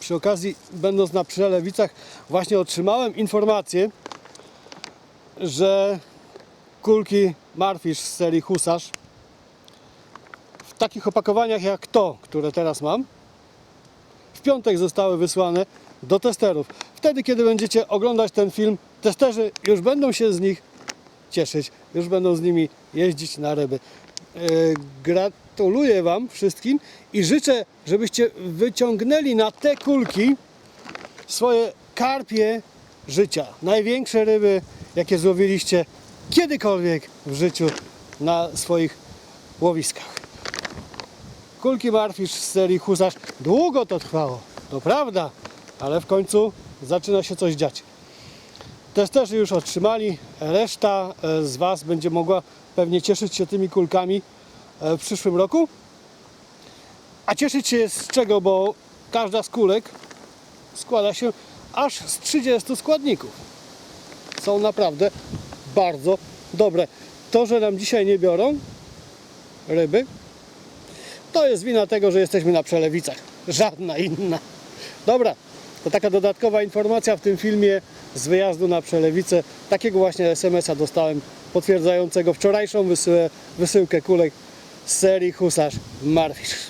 przy okazji, będąc na Przelewicach, właśnie otrzymałem informację, że kulki Marfish z serii Husarz w takich opakowaniach jak to, które teraz mam, w piątek zostały wysłane do testerów. Wtedy, kiedy będziecie oglądać ten film, testerzy już będą się z nich cieszyć, już będą z nimi jeździć na ryby. E, Gratuluję Wam wszystkim i życzę, żebyście wyciągnęli na te kulki swoje karpie życia. Największe ryby, jakie złowiliście kiedykolwiek w życiu na swoich łowiskach. Kulki Marfisz z serii Husarz. Długo to trwało, to prawda, ale w końcu zaczyna się coś dziać. Testerzy już otrzymali, reszta e, z Was będzie mogła pewnie cieszyć się tymi kulkami e, w przyszłym roku. A cieszyć się z czego, bo każda z kulek składa się aż z 30 składników. Są naprawdę bardzo dobre. To, że nam dzisiaj nie biorą ryby, to jest wina tego, że jesteśmy na przelewicach. Żadna inna. Dobra, to taka dodatkowa informacja w tym filmie z wyjazdu na przelewice. Takiego właśnie SMS-a dostałem potwierdzającego wczorajszą wysyłkę kulek z serii Husarz Marfish.